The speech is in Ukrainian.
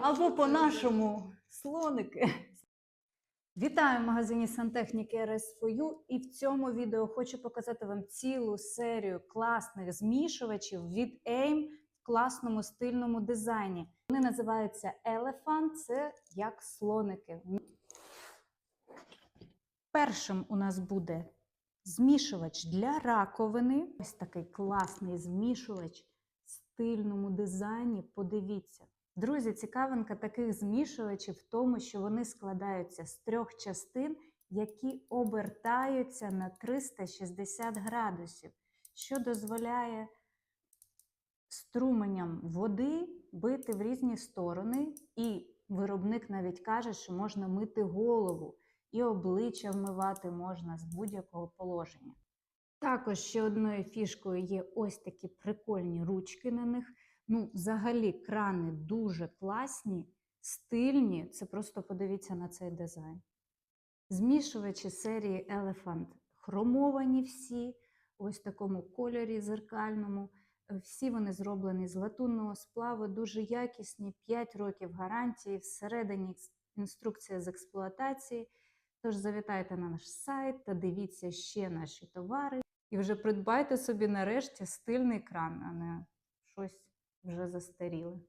Або по-нашому слоники. Вітаю в магазині сантехніки RS4U і в цьому відео хочу показати вам цілу серію класних змішувачів від AIM в класному стильному дизайні. Вони називаються Elephant, це як слоники. Першим у нас буде змішувач для раковини. Ось такий класний змішувач в стильному дизайні. Подивіться. Друзі, цікавинка таких змішувачів в тому, що вони складаються з трьох частин, які обертаються на 360 градусів, що дозволяє струменям води бити в різні сторони, і виробник навіть каже, що можна мити голову і обличчя вмивати можна з будь-якого положення. Також ще одною фішкою є ось такі прикольні ручки на них. Ну, взагалі, крани дуже класні, стильні. Це просто подивіться на цей дизайн. Змішувачі серії Elephant хромовані всі, ось в такому кольорі зеркальному. Всі вони зроблені з латунного сплаву, дуже якісні, 5 років гарантії, всередині інструкція з експлуатації. Тож завітайте на наш сайт та дивіться ще наші товари. І вже придбайте собі нарешті стильний кран, а не щось вже застаріле.